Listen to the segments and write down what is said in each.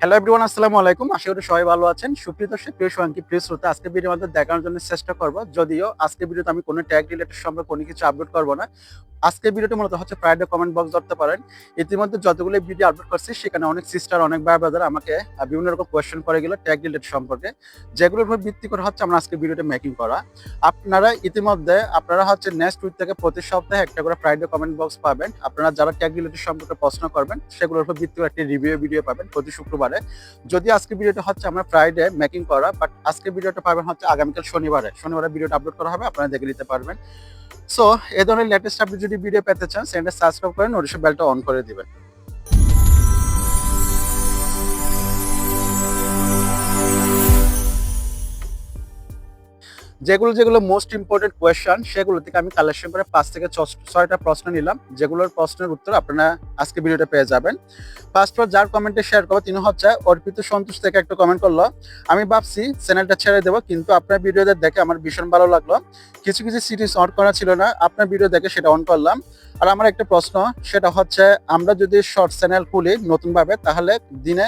Hello everyone আসসালামু আলাইকুম। আশা করি সবাই ভালো আছেন। সুপ্রিয় দর্শক, প্রিয় সঙ্গী, প্রিয় শ্রোতা, আজকে ভিডিওর মধ্যে দেখানোর জন্য চেষ্টা করব। যদিও আজকে ভিডিওতে আমি কোনো ট্যাগ রিলেটেড সম্পর্কে কোনো কিছু আপলোড করব না। আজকে ভিডিওটি মূলত হচ্ছে প্রাইভেট কমেন্ট বক্স ধরতে পারেন। ইতিমধ্যে যতগুলো ভিডিও আপলোড করছি, সেখানে অনেক সিস্টার অনেক ভাই ব্রাদার আমাকে বিভিন্ন রকম কোয়েশ্চেন করে গেল ট্যাগ রিলেটেড সম্পর্কে। যেগুলোর উপর ভিত্তি করে হচ্ছে আমরা আজকে ভিডিওটা মেকিং করা। আপনারা ইতিমধ্যে, আপনারা হচ্ছে নেক্সট উইক থেকে প্রতি সপ্তাহে একটা করে প্রাইভেট কমেন্ট বক্স পাবেন। আপনারা যারা ট্যাগ রিলেটেড সম্পর্কে প্রশ্ন করবেন, সেগুলোর উপর ভিত্তি করে একটি রিভিউ ভিডিও পাবেন প্রতি শুক্রবারে। যদি আজকে ভিডিওটা হচ্ছে আমরা ফ্রাইডে মেকিং করা বাট আজকে ভিডিওটা পাবেন হচ্ছে আগামীকাল শনিবারে। শনিবারে ভিডিওটা আপলোড করা হবে, আপনারা দেখে নিতে পারবেন। সো এ ধরনের লেটেস্ট আপনি যদি ভিডিও পেতে চান সেটা সাবস্ক্রাইব করে নোটিফিকেশন বেলটা অন করে দিবেন। যেগুলো যেগুলো মোস্ট ইম্পর্টেন্ট কোয়েশ্চন সেগুলো থেকে আমি কালেকশন করে পাঁচ থেকে ছয়টা প্রশ্ন নিলাম। যেগুলোর প্রশ্নের উত্তর আপনারা আজকে ভিডিওটা পেয়ে যাবেন। ফার্স্ট ফর যার কমেন্টে শেয়ার করব, তিনি হচ্ছে অর্পিত সন্তোষ থেকে একটা কমেন্ট করল। আমি ভাবছি চ্যানেলটা ছেড়ে দেবো, কিন্তু আপনার ভিডিওটা দেখে আমার ভীষণ ভালো লাগল। কিছু কিছু সিরিজ অন করা ছিল না, আপনার ভিডিও দেখে সেটা অন করলাম। আর আমার একটা প্রশ্ন, সেটা হচ্ছে, আমরা যদি শর্ট চ্যানেল খুলি নতুনভাবে, তাহলে দিনে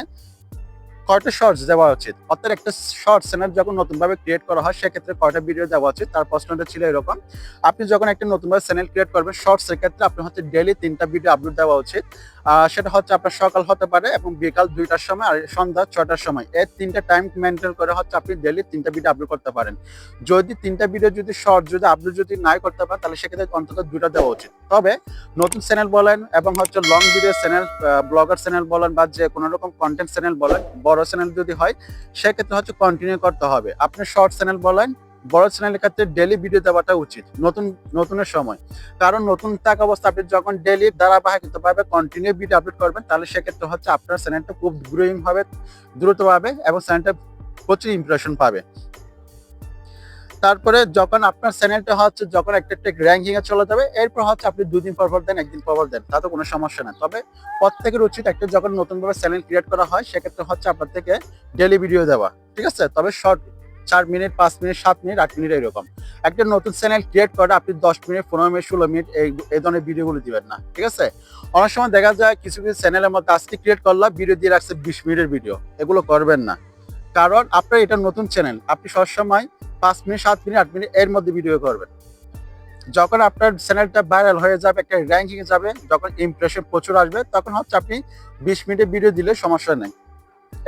কয়টা শর্টস দেওয়া উচিত? অর্থাৎ একটা শর্ট চ্যানেল যখন নতুনভাবে ক্রিয়েট করা হয়, সেক্ষেত্রে কয়টা ভিডিও দেওয়া উচিত? তার প্রশ্নটা ছিল এরকম। আপনি যখন একটা নতুনভাবে চ্যানেল ক্রিয়েট করবেন শর্টস এর ক্ষেত্রে আপনি হচ্ছে ডেলি তিনটা ভিডিও আপলোড দেওয়া উচিত। সেটা হচ্ছে আপনার সকাল হতে পারে এবং বিকাল দুইটার সময় আর সন্ধ্যা ছটার সময়। এই তিনটা টাইম মেনটেন করে হচ্ছে আপনি ডেলি তিনটা ভিডিও আপলোড করতে পারেন। যদি তিনটা ভিডিও যদি শর্ট যদি আপলোড যদি নাই করতে পারেন, তাহলে সেক্ষেত্রে অন্তত দুটা দেওয়া উচিত। তবে নতুন চ্যানেল বলেন এবং হচ্ছে long video channel blogger channel বলেন বা যে কোনো রকম কন্টেন্ট চ্যানেল বলেন, বড় চ্যানেল যদি হয়, সেক্ষেত্রে হচ্ছে কন্টিনিউ করতে হবে। আপনি শর্ট চ্যানেল বলেন বড় চ্যানেলের ক্ষেত্রে ডেলি ভিডিও দেওয়াটা উচিত, নতুন, নতুনের সময়। কারণ নতুন থাকা অবস্থা, আপনি যখন ডেলি ধারাবাহিকভাবে কন্টিনিউ ভিডিও আপলোড করবেন, তাহলে সেক্ষেত্রে হচ্ছে আপনার চ্যানেলটা খুব গ্রোয়িং হবে দ্রুত পাবে এবং চ্যানেলটা প্রচুর ইমপ্রেশন পাবে। তারপরে যখন আপনার চ্যানেলটা হচ্ছে যখন একটা একটা র্যাঙ্কিং এ চলে যাবে, এরপর হচ্ছে আপনি দুদিন পর পর দেন, একদিন পর পর দেন তাতে কোনো সমস্যা না। তবে প্রত্যেকের উচিত একটা যখন নতুনভাবে চ্যানেল ক্রিয়েট করা হয়, সেক্ষেত্রে হচ্ছে আপনার থেকে ডেলি ভিডিও দেওয়া, ঠিক আছে? তবে শর্ট চার মিনিট, পাঁচ মিনিট, সাত মিনিট, আট মিনিট এরকম। একটা নতুন চ্যানেল ক্রিয়েট করে আপনি দশ মিনিট, পনেরো মিনিট, ষোলো মিনিট এই এই ধরনের ভিডিওগুলো দিবেন না, ঠিক আছে? অনেক সময় দেখা যায় কিছু কিছু চ্যানেলের মধ্যে আজকে ক্রিয়েট করলাম ভিডিও দিয়ে রাখছে বিশ মিনিটের ভিডিও এগুলো করবেন না। কারণ আপনার এটা নতুন চ্যানেল আপনি সবসময় পাঁচ মিনিট, সাত মিনিট, আট মিনিট এর মধ্যে ভিডিও করবেন। যখন আপনার চ্যানেলটা ভাইরাল হয়ে যাবে, একটা র্যাঙ্কিং এ যাবে, যখন ইমপ্রেশন প্রচুর আসবে, তখন হচ্ছে আপনি বিশ মিনিটের ভিডিও দিলে সমস্যা নেই।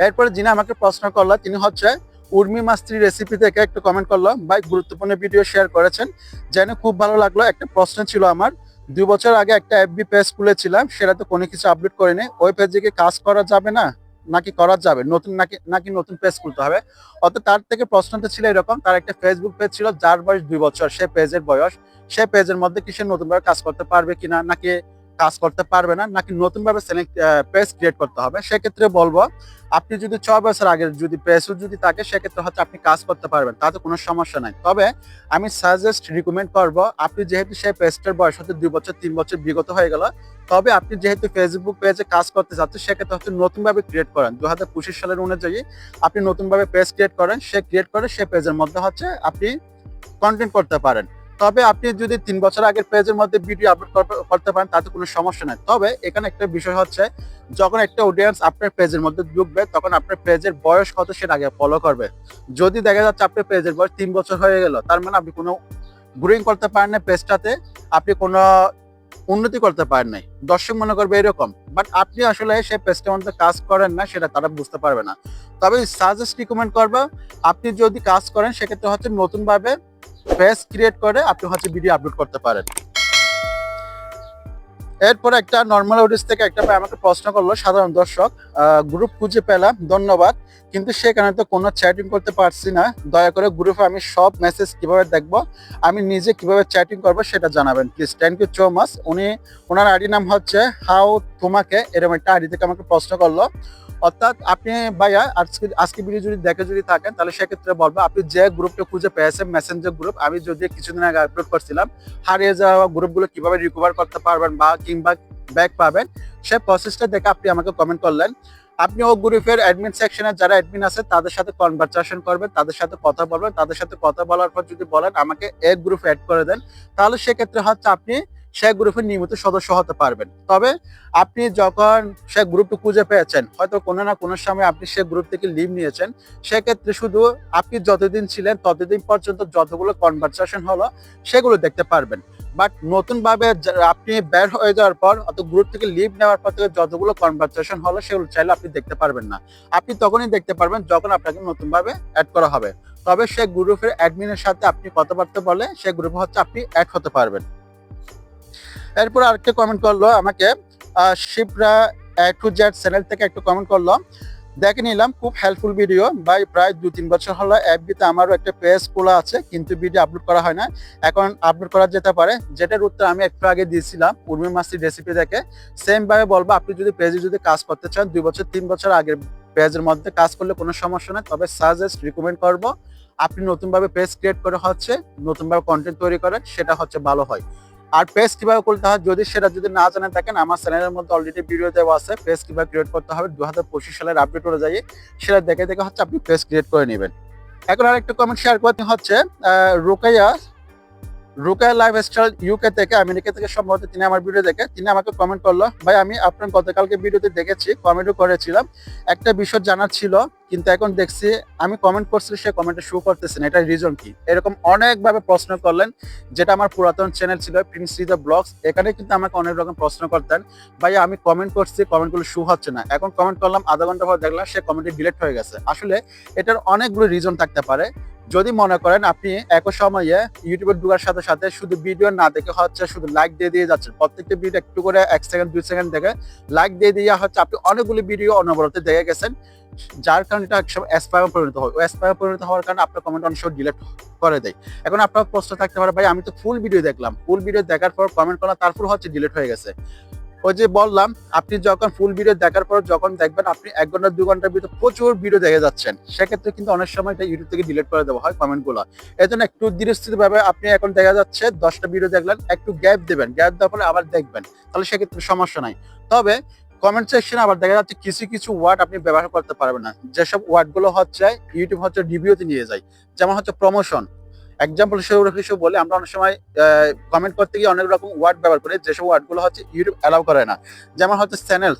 এরপরে যিনি আমাকে প্রশ্ন করল, তিনি হচ্ছে উর্মি মাস্ত্রী রেসিপি থেকে একটা কমেন্ট করলাম। ভাই, গুরুত্বপূর্ণ ভিডিও শেয়ার করেছেন। জেনে খুব ভালো লাগল। একটা প্রশ্ন ছিল আমার। দুই বছর আগে একটা এফবি পেজ খুলেছিলাম সেটা তো কোনো কিছু আপলোড করিনি। ওই পেজে কি কাজ করা যাবে না? নাকি করা যাবে? নতুন নাকি নাকি নতুন পেজ খুলতে হবে? অত তার থেকে প্রশ্নটা ছিল এরকম। তার একটা ফেসবুক পেজ ছিল, যার বয়স দুই বছর। সে পেজের বয়স। সে পেজের মধ্যে কি সে নতুনভাবে কাজ করতে পারবে কিনা? নাকি কাজ করতে পারবে না, নাকি নতুনভাবে পেজ ক্রিয়েট করতে হবে, সেক্ষেত্রে বলব, আপনি যদি ছয় বছর আগের যদি পেজও যদি থাকে, সেক্ষেত্রে হচ্ছে আপনি কাজ করতে পারবেন, তাতে কোনো সমস্যা নাই। তবে আমি সাজেস্ট রিকমেন্ড করব, আপনি যেহেতু সেই পেজটার বয়স হতে দুই বছর, তিন বছর বিগত হয়ে গেল, তবে আপনি যেহেতু ফেসবুক পেজে কাজ করতে চাচ্ছেন, সেক্ষেত্রে হচ্ছে নতুনভাবে ক্রিয়েট করেন। দু হাজার পঁচিশ সালের অনুযায়ী আপনি নতুনভাবে পেজ ক্রিয়েট করেন, সে ক্রিয়েট করে সে পেজের মধ্যে হচ্ছে আপনি কন্টেন্ট করতে পারেন। তবে আপনি যদি তিন বছর আগের পেজের মধ্যে ভিডিও আপলোড করতে পারেন, তাতে কোনো সমস্যা নাই। তবে এখানে একটা বিষয় হচ্ছে, যখন একটা অডিয়েন্স আপনার পেজের মধ্যে ঢুকবে, তখন আপনার পেজের বয়স কত সেটা আগে ফলো করবে। যদি দেখা যাচ্ছে আপনার পেজের বয়স তিন বছর হয়ে গেল, তার মানে আপনি কোনো গ্রোয়িং করতে পারেন না পেজটাতে আপনি কোনো উন্নতি করতে পারেন নাই। দর্শক মনে করবে এরকম বাট আপনি আসলে সেই পেজটার মধ্যে কাজ করেন না, সেটা তারা বুঝতে পারবে না। তবে সাজেস্ট রিকমেন্ড করব, আপনি যদি কাজ করেন, সেক্ষেত্রে হচ্ছে নতুনভাবে পেজ ক্রিয়েট করে আপনি হচ্ছে ভিডিও আপলোড করতে পারেন। এরপর একটা নর্মাল অডিয়েন্স থেকে একটা আমাকে প্রশ্ন করল, সাধারণ দর্শক গ্রুপ খুঁজে পেলাম, ধন্যবাদ। কিন্তু সেখানে তো কোনো চ্যাটিং করতে পারছি না। দয়া করে গ্রুপে আমি সব মেসেজ কীভাবে দেখব, আমি নিজে কীভাবে চ্যাটিং করব সেটা জানাবেন please thank you so much উনি ওনার আইডি নাম হচ্ছে হাউ তোমাকে, এরকম একটা আইডি থেকে আমাকে প্রশ্ন করল। অর্থাৎ আপনি ভাইয়া, আজকে আজকে ভিডিও যদি দেখে যদি থাকেন, তাহলে সেক্ষেত্রে বলব, আপনি যে গ্রুপটা খুঁজে পেয়েছেন মেসেঞ্জার গ্রুপ আমি যদি কিছুদিন আগে আপলোড করছিলাম, হারিয়ে যাওয়া গ্রুপগুলো কীভাবে রিকভার করতে পারবেন বা কিংবা ব্যাক পাবেন সেই প্রসেসটা দেখে আপনি আমাকে কমেন্ট করলেন। আপনি ও গ্রুপের অ্যাডমিন সেকশনে যারা অ্যাডমিন আছে, তাদের সাথে কনভারসেশন করবেন, তাদের সাথে কথা বলবেন, তাদের সাথে কথা বলার পর যদি বলেন, আমাকে এক গ্রুপ অ্যাড করে দেন, তাহলে সেক্ষেত্রে হচ্ছে আপনি সে গ্রুপের নিয়মিত সদস্য হতে পারবেন। তবে আপনি যখন সে গ্রুপটি খুঁজে পেয়েছেন, হয়তো কোনো না কোনো সময় আপনি সে গ্রুপ থেকে লিভ নিয়েছেন, সেক্ষেত্রে শুধু আপনি যতদিন ছিলেন ততদিন পর্যন্ত যতগুলো কনভারসেশন হলো, সেগুলো দেখতে পারবেন। বাট নতুনভাবে আপনি বের হয়ে যাওয়ার পর অত গ্রুপ থেকে লিভ নেওয়ার পর থেকে যতগুলো কনভারসেশন হলো, সেগুলো চাইলে আপনি দেখতে পারবেন না। আপনি তখনই দেখতে পারবেন যখন আপনাকে নতুনভাবে অ্যাড করা হবে। তবে সে গ্রুপের অ্যাডমিনের সাথে আপনি কথাবার্তা বলে সে গ্রুপে হচ্ছে আপনি অ্যাড হতে পারবেন। এরপর আরেকটা কমেন্ট করল আমাকে শিবরা টু জেড চ্যানেল থেকে একটু কমেন্ট করল। দেখে নিলাম, খুব হেল্পফুল ভিডিও ভাই, প্রায় দু তিন বছর হলো এফবিতে আমারও একটা পেজ খোলা আছে, কিন্তু ভিডিও আপলোড করা হয় না। এখন আপলোড করা যেতে পারে। যেটার উত্তর আমি একটু আগে দিয়েছিলাম, উর্মি মাসির রেসিপি দেখে। সেম ভাবে বলব, আপনি যদি পেজে যদি কাজ করতে চান, দুই বছর, তিন বছর আগের পেজের মধ্যে কাজ করলে কোনো সমস্যা নেই। তবে সাজেস্ট রিকমেন্ড করব। আপনি নতুনভাবে পেজ ক্রিয়েট করে হচ্ছে, নতুনভাবে কন্টেন্ট তৈরি করেন, সেটা হচ্ছে ভালো হয়। আর পেজ কীভাবে করতে হয় যদি সেটা যদি না জানেন থাকেন, আমার চ্যানেলের মধ্যে অলরেডি ভিডিও দেওয়া আছে পেজ কীভাবে ক্রিয়েট করতে হবে দু হাজার পঁচিশ সালের আপডেট অনুযায়ী সেটা দেখে দেখে হচ্ছে আপনি পেজ ক্রিয়েট করে নেবেন। এখন আর একটু কমেন্ট শেয়ার করতে হচ্ছে Rukaiya Rukaiya lifestyle UK থেকে, আমেরিকা থেকে সম্ভবত তিনি আমার ভিডিও দেখে, তিনি আমাকে কমেন্ট করল, ভাই, আমি আপনার গতকালকে ভিডিওতে দেখেছি কমেন্টও করেছিলাম। একটা বিষয় জানার ছিল, কিন্তু এখন দেখছি, আমি কমেন্ট করছি, সে কমেন্টে শো করতেছে না। এটার রিজন কি? এরকম অনেকভাবে প্রশ্ন করলেন, যেটা আমার পুরাতন চ্যানেল ছিল প্রিন্স দ্য ব্লগস এখানে কিন্তু আমাকে অনেক রকম প্রশ্ন করতেন, ভাই, আমি কমেন্ট করছি কমেন্টগুলো শো হচ্ছে না। এখন কমেন্ট করলাম, আধা ঘণ্টা পর দেখলাম, সে কমেন্টে ডিলিট হয়ে গেছে। আসলে এটার অনেকগুলো রিজন থাকতে পারে। যদি মনে করেন আপনি একই সময়ে ইউটিউবে ঢোকার সাথে সাথে শুধু ভিডিও না দেখে হচ্ছে শুধু লাইক দিয়ে দিয়ে যাচ্ছেন। প্রত্যেকটা ভিডিও একটু করে এক সেকেন্ড দুই সেকেন্ড দেখে লাইক দিয়ে দিয়ে হচ্ছে আপনি অনেকগুলি ভিডিও অনবরত দেখে গেছেন, যার কারণে এটা একসময় স্প্যামে পরিণত হয়। ওই স্প্যামে পরিণত হওয়ার কারণে আপনার কমেন্ট অনেক সময় ডিলেট করে দেয়। এখন আপনার প্রশ্ন থাকতে পারে, ভাই, আমি তো ফুল ভিডিও দেখলাম। ফুল ভিডিও দেখার পর কমেন্ট করলাম তারপর হচ্ছে ডিলিট হয়ে গেছে। ওই যে বললাম, আপনি যখন ফুল ভিডিও দেখার পর যখন দেখবেন আপনি এক ঘণ্টা, দু ঘণ্টার ভিতরে প্রচুর ভিডিও দেখে যাচ্ছেন, সেক্ষেত্রে কিন্তু অনেক সময় এটা ইউটিউব থেকে ডিলিট করে দেওয়া হয় কমেন্টগুলো এই জন্য একটু ধীরস্থির ভাবে আপনি এখন দেখা যাচ্ছে দশটা ভিডিও দেখলেন, একটু গ্যাপ দেবেন গ্যাপ দেওয়ার পরে আবার দেখবেন, তাহলে সেক্ষেত্রে সমস্যা নাই। তবে কমেন্ট সেকশনে আবার দেখা যাচ্ছে কিছু কিছু ওয়ার্ড আপনি ব্যবহার করতে পারবেন না। যেসব ওয়ার্ডগুলো হচ্ছে ইউটিউব হচ্ছে রিভিউতে নিয়ে যায়। যেমন হচ্ছে প্রমোশন এক্সাম্পল হিসেবে বলে, আমরা অনেক সময় কমেন্ট করতে গিয়ে অনেক রকম ওয়ার্ড ব্যবহার করি, যেসব ওয়ার্ডগুলো হচ্ছে ইউটিউব অ্যালাউ করে না। যেমন হচ্ছে চ্যানেল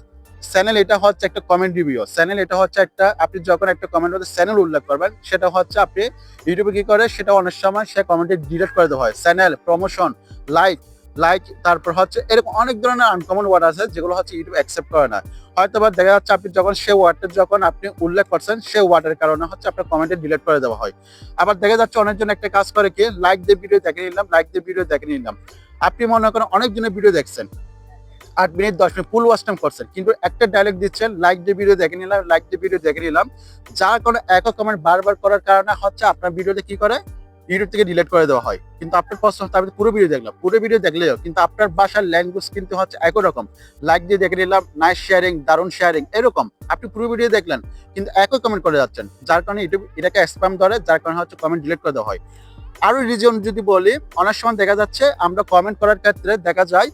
চ্যানেল এটা হচ্ছে একটা কমেন্ট রিভিউ চ্যানেল এটা হচ্ছে একটা, আপনি যখন একটা কমেন্ট হচ্ছে চ্যানেল উল্লেখ করবেন, সেটা হচ্ছে আপনি ইউটিউবে কি করে, সেটা অনেক সময় সে কমেন্টে ডিলেট করে দেওয়া হয়। চ্যানেল প্রমোশন লাইক লাইক তারপর হচ্ছে এরকম অনেক ধরনের আনকমন ওয়ার্ড আছে যেগুলো হচ্ছে ইউটিউব অ্যাকসেপ্ট করে না। হয়তো বা দেখা যাচ্ছে আপনি যখন সে ওয়ার্ডটা যখন আপনি উল্লেখ করছেন সে ওয়ার্ডের কারণে হচ্ছে আপনার কমেন্টে ডিলিট করে দেওয়া হয়। আবার দেখা যাচ্ছে অনেকজন একটা কাজ করে কি লাইক দিয়ে ভিডিও দেখে নিলাম লাইক দিয়ে ভিডিও দেখে নিলাম। আপনি মনে করেন অনেকজনের ভিডিও দেখছেন, আট মিনিট, দশ মিনিট ফুল ওয়াচ টাইম করছেন, কিন্তু একটা ডায়লগ দিচ্ছেন লাইক দিয়ে ভিডিও দেখে নিলাম লাইক দিয়ে ভিডিও দেখে নিলাম। যার কোনো একক কমেন্ট বারবার করার কারণে হচ্ছে আপনার ভিডিওতে কি করে? ইউটিউব থেকে ডিলেট করে দেওয়া হয়। কিন্তু আপনার প্রশ্ন হচ্ছে, আমি পুরো ভিডিও দেখলাম। পুরো ভিডিও দেখলেও কিন্তু আপনার বাসার ল্যাঙ্গুয়েজ কিন্তু হচ্ছে একই রকম। লাইক দিয়ে দেখে নিলাম নাইস শেয়ারিং দারুণ শেয়ারিং এরকম। আপনি পুরো ভিডিও দেখলেন, কিন্তু একই কমেন্ট করে যাচ্ছেন। যার কারণে ইউটিউব এটাকে স্প্যাম ধরে, যার কারণে হচ্ছে কমেন্ট ডিলেট করে দেওয়া হয়। আরও রিজন যদি বলি, অনেক সময় দেখা যাচ্ছে, আমরা কমেন্ট করার ক্ষেত্রে দেখা যায়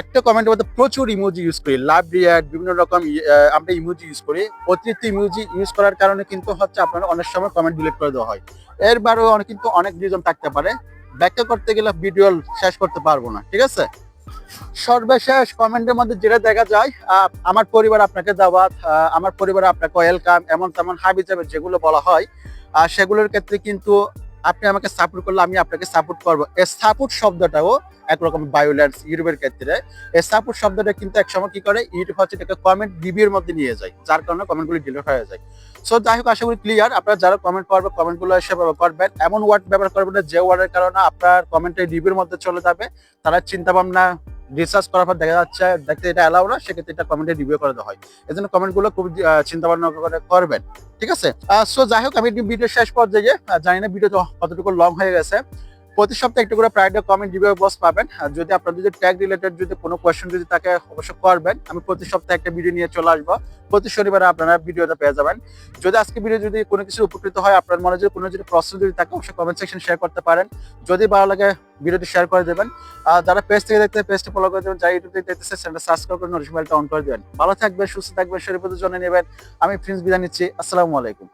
একটা কমেন্টের মধ্যে প্রচুর ইমোজি ইউজ করি লাভ রিয়াক্ট বিভিন্ন রকম আমরা ইমোজি ইউজ করি। অতিরিক্ত ইমোজি ইউজ করার কারণে কিন্তু হচ্ছে আপনার অনেক সময় কমেন্ট ডিলিট করে দেওয়া হয়। এর বারেও অনেক কিন্তু অনেক রিজন থাকতে পারে। ব্যাখ্যা করতে গেলে ভিডিও শেষ করতে পারব না, ঠিক আছে? সর্বশেষ কমেন্টের মধ্যে যেটা দেখা যায় আমার পরিবার আপনাকে দাওয়াত আমার পরিবার আপনাকে ওয়েলকাম এমন তেমন হাবি যেগুলো বলা হয় সেগুলোর ক্ষেত্রে কিন্তু আপনি আমাকে সাপোর্ট করলে আমি আপনাকে সাপোর্ট করব। এই সাপোর্ট শব্দটাও একরকম বায়োল্যান্স ইউটিউবের ক্ষেত্রে। এই সাপোর্ট শব্দটা কিন্তু একসময় কি করে? ইউটিউব হচ্ছে এটাকে কমেন্ট রিভিউর মধ্যে নিয়ে যায়, যার কারণে কমেন্টগুলি ডিলিট হয়ে যায়। সো যাই হোক, আশা করি ক্লিয়ার আপনারা যারা কমেন্ট করবে কমেন্টগুলো এসে করবেন। এমন ওয়ার্ড ব্যবহার করবেন যে ওয়ার্ডের কারণে আপনার কমেন্টের রিভিউর মধ্যে চলে যাবে। তারা চিন্তা ভাবনা রিসার্চ করার পর দেখা যাচ্ছে, দেখতে এটা অ্যালাউ না, সেক্ষেত্রে এটা কমেন্টে রিভিউ করে দেওয়া হয়। এই জন্য কমেন্টগুলো খুব চিন্তা ভাবনা করে করবেন, ঠিক আছে? সো যাই হোক, আমি ভিডিও শেষ পর্যায়ে জানি না ভিডিও কতটুকু লং হয়ে গেছে। প্রতি সপ্তাহে একটু করে প্রাইড কমেন্ট রিভিউ বক্স পাবেন। যদি আপনার যদি ট্যাগ রিলেটেড যদি কোনো কোয়েশ্চেন যদি থাকে, অবশ্যই করবেন। আমি প্রতি সপ্তাহে একটা ভিডিও নিয়ে চলে আসব। প্রতি শনিবারে আপনারা ভিডিওটা পেয়ে যাবেন। যদি আজকে ভিডিও যদি কোনো কিছু উপকৃত হয়, আপনার মনে যদি কোনো যদি প্রশ্ন যদি থাকে, অবশ্যই কমেন্ট সেকশন শেয়ার করতে পারেন। যদি ভালো লাগে ভিডিওটি শেয়ার করে দেবেন। আর যারা পেজ থেকে দেখতে পেজটি ফলো করে দেবেন, যারা ইউটিউব থেকে দেখতেছে চ্যানেলটা সাবস্ক্রাইব করে নোটিফিকেশনটা অন করে দেবেন। ভালো থাকবেন, সুস্থ থাকবেন, শরীর জন্য নেবেন। আমি প্রিন্স বিদায় নিচ্ছি। আসসালামু আলাইকুম।